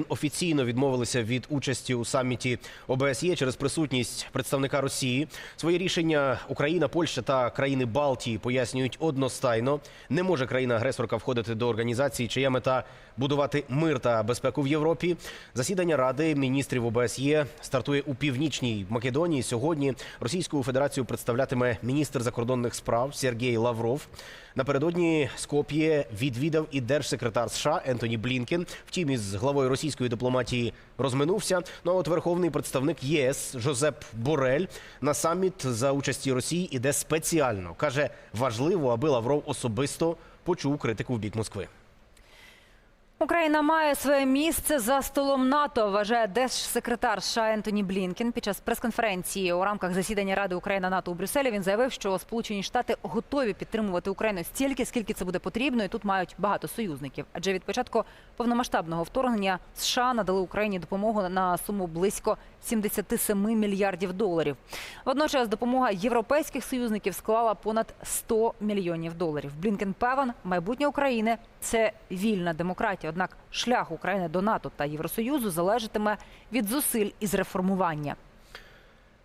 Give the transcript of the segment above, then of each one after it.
офіційно відмовилися від участі у саміті ОБСЄ через присутність представника Росії. Своє рішення Україна, Польща та країни Балтії пояснюють одностайно. Не може країна-агресорка входити до організації, чия мета будувати мир та безпеку в Європі. Засідання Ради міністрів ОБСЄ стартує у північній Македонії. Сьогодні Російську Федерацію представлятиме міністр закордонних справ Сергій Лавров. Напередодні Скоп'є відвідав і держсекретар США Ентоні Блінкен. Втім, із главою російської дипломатії розминувся. Ну а от верховний представник ЄС Жозеп Борель на саміт за участі Росії іде спеціально. каже, важливо, аби Лавров особисто почув критику в бік Москви. Україна має своє місце за столом НАТО, вважає держсекретар США Ентоні Блінкен. Під час прес-конференції у рамках засідання Ради Україна НАТО у Брюсселі він заявив, що Сполучені Штати готові підтримувати Україну стільки, скільки це буде потрібно, і тут мають багато союзників. Адже від початку повномасштабного вторгнення США надали Україні допомогу на суму близько 77 мільярдів доларів. Водночас допомога європейських союзників склала понад 100 мільйонів доларів. Блінкен певен, майбутнє України це вільна демократія. Однак шлях України до НАТО та Євросоюзу залежатиме від зусиль із реформування.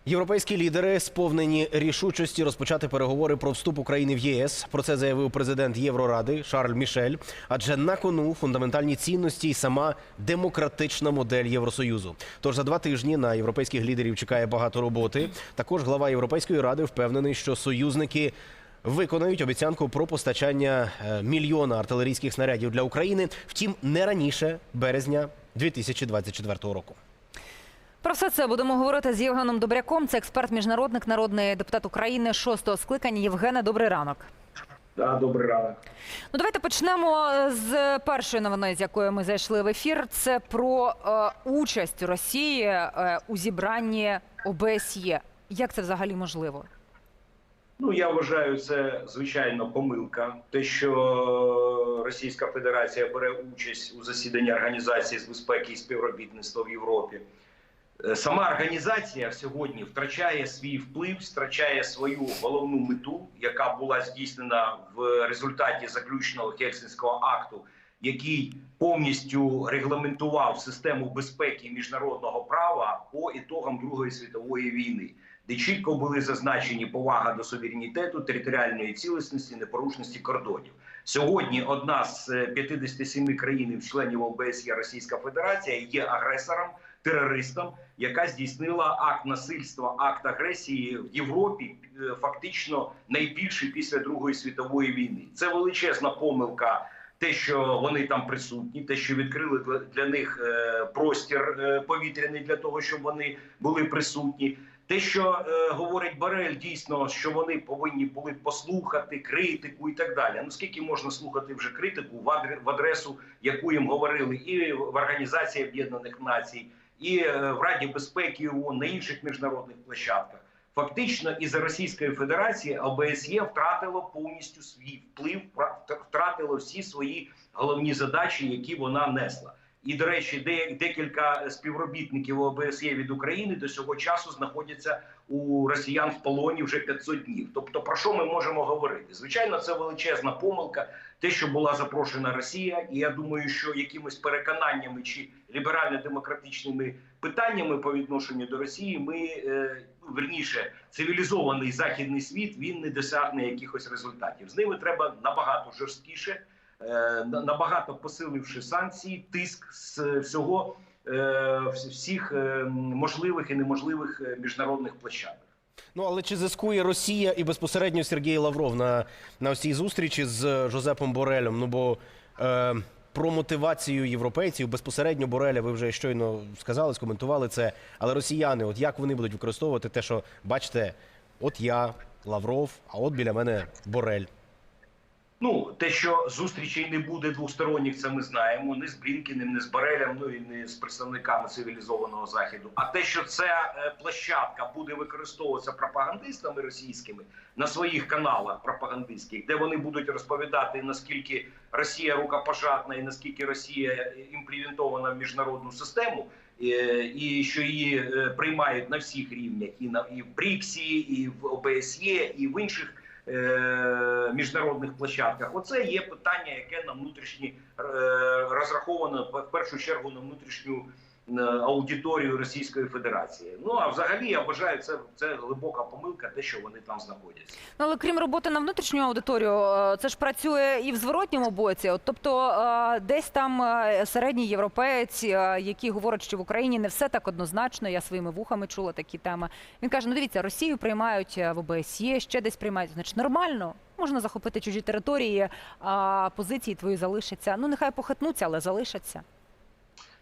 Європейські лідери сповнені рішучості розпочати переговори про вступ України в ЄС. Про це заявив президент Євроради Шарль Мішель. Адже на кону фундаментальні цінності і сама демократична модель Євросоюзу. Тож за два тижні на європейських лідерів чекає багато роботи. Також глава Європейської ради впевнений, що союзники. Виконають обіцянку про постачання е, мільйона артилерійських снарядів для України, втім не раніше березня 2024 року. Про все це будемо говорити з Євгеном Добряком. Це експерт, міжнародник, народний депутат України шостого скликання. Євгене, добрий ранок. Да, добрий ранок. Ну, давайте почнемо з першої новини, з якої ми зайшли в ефір. Це про е, участь Росії е, у зібранні ОБСЄ. Як це взагалі можливо? Ну я вважаю, це звичайно помилка. Те, що Російська Федерація бере участь у засіданні організації з безпеки і співробітництва в Європі. Е, Сама організація сьогодні втрачає свій вплив, втрачає свою головну мету, яка була здійснена в результаті заключного Хельсинського акту, який повністю регламентував систему безпеки міжнародного права по ітогам Другої світової війни, де чітко були зазначені повага до суверенітету, територіальної цілісності, непорушності кордонів. Сьогодні одна з е, 57 країн-членів ОБСЄ Російська Федерація є агресором терористом, яка здійснила акт насильства, акт агресії в Європі, е, фактично найбільший після Другої світової війни. Це величезна помилка. Те, що вони там присутні, те, що відкрили для- них е, простір е, повітряний для того, щоб вони були присутні. Те, що е, говорить Барель, дійсно, що вони повинні були послухати критику і так далі. Ну скільки можна слухати вже критику в адре- в адресу, яку їм говорили і в Організації Об'єднаних Націй, і е, в Раді безпеки ООН, на інших міжнародних площадках. Фактично, із Російської Федерації ОБСЄ втратило повністю свій вплив, втра- втратило всі свої головні задачі, які вона несла. І до речі, де декілька співробітників ОБСЄ від України до цього часу знаходяться у росіян в полоні вже 500 днів. Тобто, про що ми можемо говорити? Звичайно, це величезна помилка. Те, що була запрошена Росія, і я думаю, що якимись переконаннями чи ліберально-демократичними питаннями по відношенню до Росії, ми е, верніше цивілізований західний світ він не досягне якихось результатів. З ними треба набагато жорсткіше, е, набагато посиливши санкції, тиск з всього е, всіх е, можливих і неможливих міжнародних площадок. Ну але чи зискує Росія і безпосередньо Сергій Лавров на, на цій зустрічі з Жозепом Борелем? Ну бо е, про мотивацію європейців безпосередньо Бореля ви вже щойно сказали, скоментували це. Але росіяни, от як вони будуть використовувати те, що бачите, от я Лавров, а от біля мене Борель. Ну, те, що зустрічей не буде двосторонніх, це ми знаємо. Не з Блінкіним, не з Барелем, ну і не з представниками цивілізованого заходу. А те, що ця е, площадка буде використовуватися пропагандистами російськими на своїх каналах пропагандистських, де вони будуть розповідати наскільки Росія рукопожатна і наскільки Росія імплементована в міжнародну систему. е, І що її е, приймають на всіх рівнях, і на і в БРІКСі, і в ОБСЄ, і в інших міжнародних площадках. Оце є питання, яке на внутрішні е, розраховано в першу чергу на внутрішню е, аудиторію Російської Федерації. Ну а взагалі я вважаю, це, це глибока помилка, те, що вони там знаходяться. Ну, але крім роботи на внутрішню аудиторію, е, це ж працює і в зворотньому боці. От, тобто, е, десь там е, середній європеєць, е, який говорить, що в Україні не все так однозначно. Я своїми вухами чула такі теми. Він каже: ну дивіться, Росію приймають е, в ОБСЄ, ще десь приймають. Значить, нормально. Можна захопити чужі території, а позиції твої залишаться. Ну нехай похитнуться, але залишаться.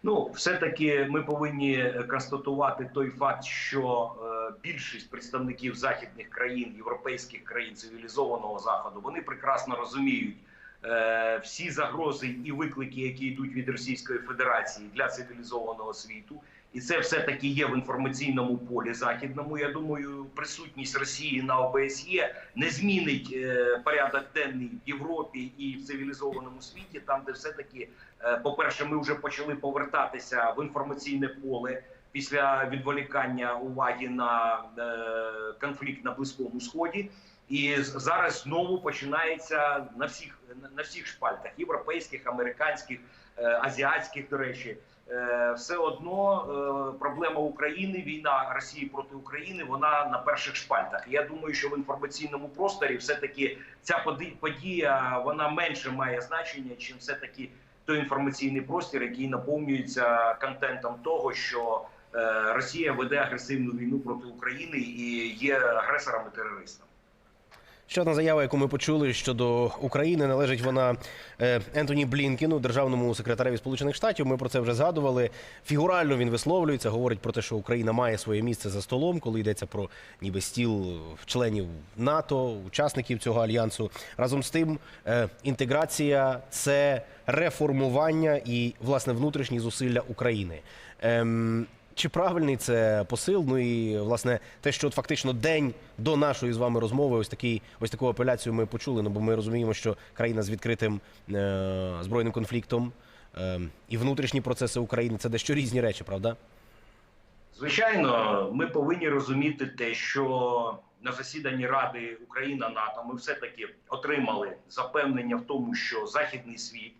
Ну, все-таки ми повинні констатувати той факт, що е, більшість представників західних країн, європейських країн цивілізованого заходу, вони прекрасно розуміють е, всі загрози і виклики, які йдуть від Російської Федерації для цивілізованого світу. І це все таки є в інформаційному полі західному. Я думаю, присутність Росії на ОБСЄ не змінить е, порядок денний в Європі і в цивілізованому світі, там де все таки Е, По-перше, ми вже почали повертатися в інформаційне поле після відволікання уваги на е, конфлікт на близькому сході. І зараз знову починається на всіх на всіх шпальтах європейських, американських, азіатських. До речі, все одно е, проблема України, війна Росії проти України, вона на перших шпальтах. Я думаю, що в інформаційному просторі все таки ця подія вона менше має значення, чим все таки той інформаційний простір, який наповнюється контентом того, що е, Росія веде агресивну війну проти України і є агресором і терористом. Ще одна заява, яку ми почули щодо України, належить вона е, Ентоні Блінкіну, державному секретареві Сполучених Штатів. Ми про це вже згадували. Фігурально він висловлюється, говорить про те, що Україна має своє місце за столом, коли йдеться про ніби стіл членів НАТО, учасників цього альянсу. Разом з тим, е, інтеграція це реформування і власне внутрішні зусилля України. Чи правильний це посил? Ну і власне те, що от фактично день до нашої з вами розмови, ось такий, ось таку апеляцію ми почули. Ну бо ми розуміємо, що країна з відкритим е, збройним конфліктом е, і внутрішні процеси України це дещо різні речі, правда? Звичайно, ми повинні розуміти те, що на засіданні Ради Україна НАТО ми все таки отримали запевнення в тому, що західний світ,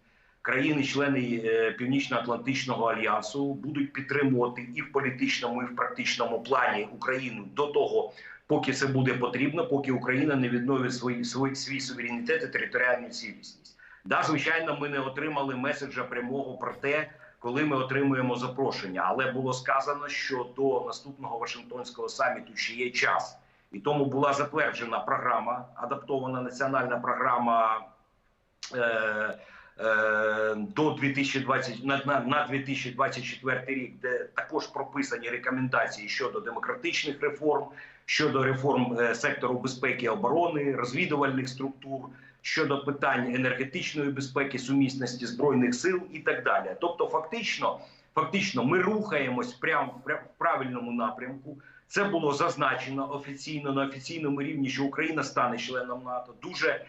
країни-члени е, Північно-Атлантичного альянсу будуть підтримувати і в політичному, і в практичному плані Україну до того, поки це буде потрібно, поки Україна не відновить свій, свій, свій суверенітет і територіальну цілісність. Да, звичайно, ми не отримали меседжа прямого про те, коли ми отримуємо запрошення. Але було сказано, що до наступного Вашингтонського саміту ще є час, і тому була затверджена програма, адаптована національна програма. Е, до 2020 на, на, на 2024 рік, де також прописані рекомендації щодо демократичних реформ, щодо реформ е, сектору безпеки і оборони, розвідувальних структур, щодо питань енергетичної безпеки, сумісності збройних сил і так далі. Тобто, фактично, фактично, ми рухаємось прямо в правильному напрямку. Це було зазначено офіційно на офіційному рівні, що Україна стане членом НАТО. Дуже е,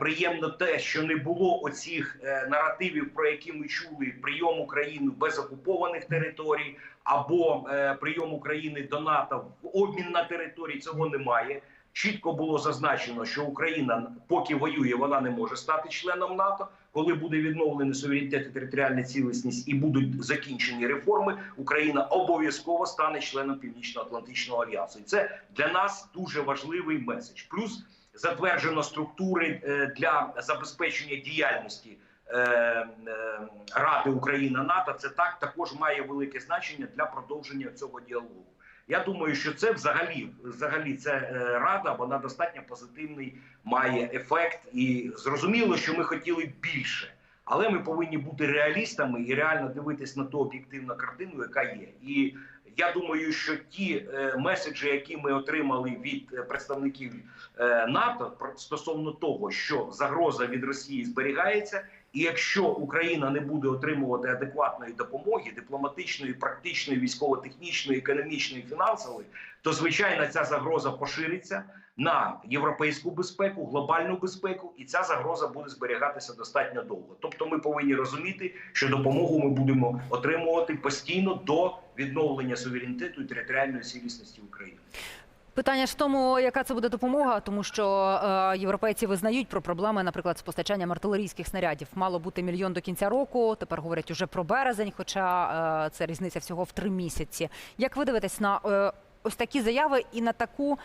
приємно те, що не було оцих е, наративів, про які ми чули: прийом України без окупованих територій або е, прийом України до НАТО в обмін на території. Цього немає. Чітко було зазначено, що Україна, поки воює, вона не може стати членом НАТО. Коли буде відновлений суверенітет і територіальна цілісність і будуть закінчені реформи, Україна обов'язково стане членом Північно-Атлантичного альянсу. І це для нас дуже важливий меседж. Плюс затверджено структури е, для забезпечення діяльності е, е, Ради Україна НАТО. Це так також має велике значення для продовження цього діалогу. Я думаю, що це взагалі, взагалі, це рада, вона достатньо позитивний має ефект, і зрозуміло, що ми хотіли більше, але ми повинні бути реалістами і реально дивитись на ту об'єктивну картину, яка є. І я думаю, що ті е, меседжі, які ми отримали від е, представників е, НАТО, стосовно того, що загроза від Росії зберігається. І якщо Україна не буде отримувати адекватної допомоги, дипломатичної, практичної, військово-технічної, економічної, фінансової, то звичайно ця загроза пошириться на європейську безпеку, глобальну безпеку, і ця загроза буде зберігатися достатньо довго. Тобто, ми повинні розуміти, що допомогу ми будемо отримувати постійно до відновлення суверенітету і територіальної цілісності України. Питання ж в тому, яка це буде допомога, тому що е, європейці визнають про проблеми, наприклад, з постачанням артилерійських снарядів. Мало бути мільйон до кінця року. Тепер говорять уже про березень, хоча е, це різниця всього в три місяці. Як ви дивитесь на е, ось такі заяви і на таку,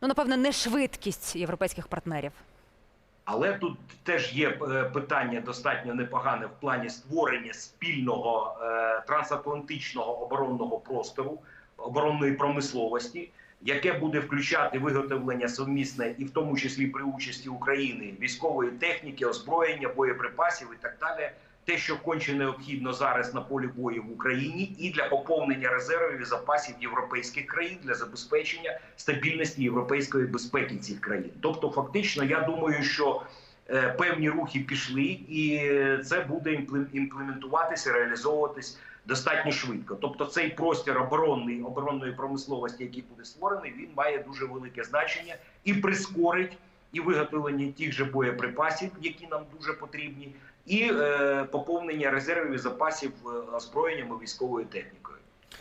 ну напевно, нешвидкість європейських партнерів? Але тут теж є е, питання достатньо непогане в плані створення спільного е, трансатлантичного оборонного простору, оборонної промисловості, яке буде включати виготовлення совмісне і в тому числі при участі України військової техніки, озброєння, боєприпасів і так далі. Те, що конче необхідно зараз на полі бою в Україні, і для поповнення резервів і запасів європейських країн для забезпечення стабільності європейської безпеки цих країн. Тобто, фактично, я думаю, що е, певні рухи пішли, і це буде імпле- імплементуватися, реалізовуватись достатньо швидко. Тобто, цей простір оборонний оборонної промисловості, який буде створений, він має дуже велике значення і прискорить і виготовлення тих же боєприпасів, які нам дуже потрібні, і е, поповнення резервів і запасів е, озброєнням і військовою технікою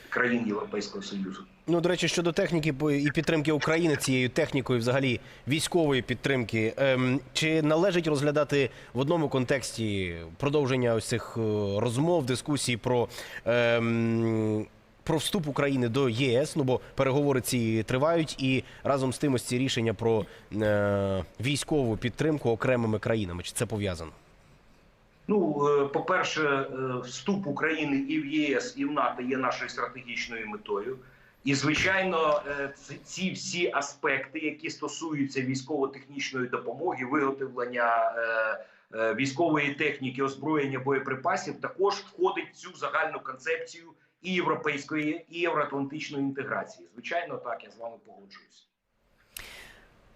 країн Європейського Союзу. Ну, до речі, щодо техніки і підтримки України цією технікою, взагалі військової підтримки, ем, чи належить розглядати в одному контексті продовження ось цих е, розмов, дискусій про. Ем, про вступ України до ЄС, ну бо переговори ці тривають, і разом з тим ось ці рішення про е, військову підтримку окремими країнами. Чи це пов'язано? Ну, е, по-перше, е, вступ України і в ЄС, і в НАТО є нашою стратегічною метою. І, звичайно, е, ці- всі аспекти, які стосуються військово-технічної допомоги, виготовлення військової техніки, озброєння боєприпасів, також входить в цю загальну концепцію і європейської, і євроатлантичної інтеграції. Звичайно, так я з вами погоджуюсь.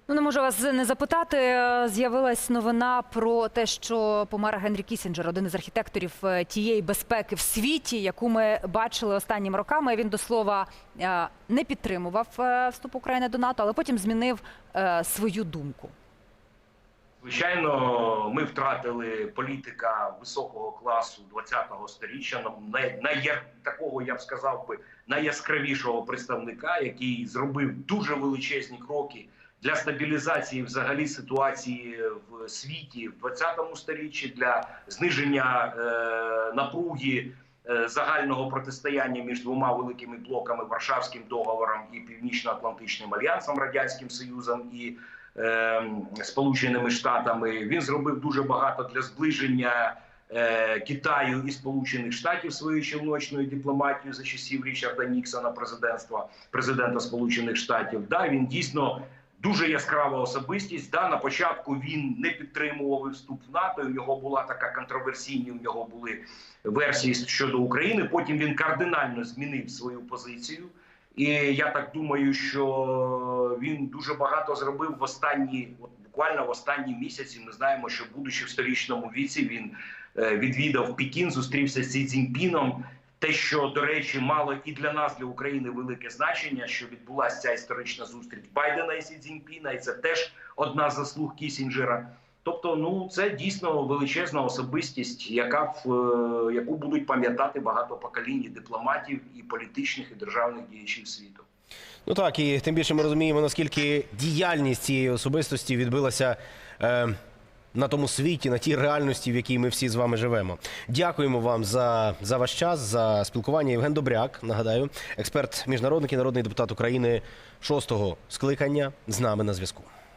Ну, не можу вас не запитати. Е, З'явилась новина про те, що помер Генрі Кісінджер, один із архітекторів е, тієї безпеки в світі, яку ми бачили останніми роками. Він до слова е, не підтримував вступ України до НАТО, але потім змінив свою думку. Звичайно, ми втратили політика високого класу 20-го сторіччя, на, на, на такого я б сказав би найяскравішого представника, який зробив дуже величезні кроки для стабілізації взагалі ситуації в світі в 20-му сторіччі, для зниження е, напруги е, загального протистояння між двома великими блоками Варшавським договором і Північно-Атлантичним альянсом Радянським Союзом і е, Сполученими Штатами. Він зробив дуже багато для зближення е, Китаю і Сполучених Штатів своєю челночною дипломатією за часів Річарда Ніксона, президентства президента Сполучених Штатів. Да, він дійсно. Дуже яскрава особистість. Да, на початку він не підтримував вступ в НАТО. У нього була така контроверсійні. У нього були версії щодо України. Потім він кардинально змінив свою позицію. І я так думаю, що він дуже багато зробив в останні, от буквально в останні місяці. Ми знаємо, що будучи в сторічному віці, він е, відвідав Пекін, зустрівся з Сі Цзіньпіном. Те, що до речі, мало і для нас, для України, велике значення, що відбулася ця історична зустріч Байдена і Сі Цзіньпіна, і це теж одна з заслуг Кісінджера. Тобто, ну це дійсно величезна особистість, яка в е, яку будуть пам'ятати багато поколінь дипломатів, і політичних, і державних діячів світу. Ну так, і тим більше ми розуміємо, наскільки діяльність цієї особистості відбилася е, на тому світі, на тій реальності, в якій ми всі з вами живемо. Дякуємо вам за, за ваш час, за спілкування. Євген Добряк, нагадаю, експерт, міжнародник і народний депутат України шостого скликання з нами на зв'язку.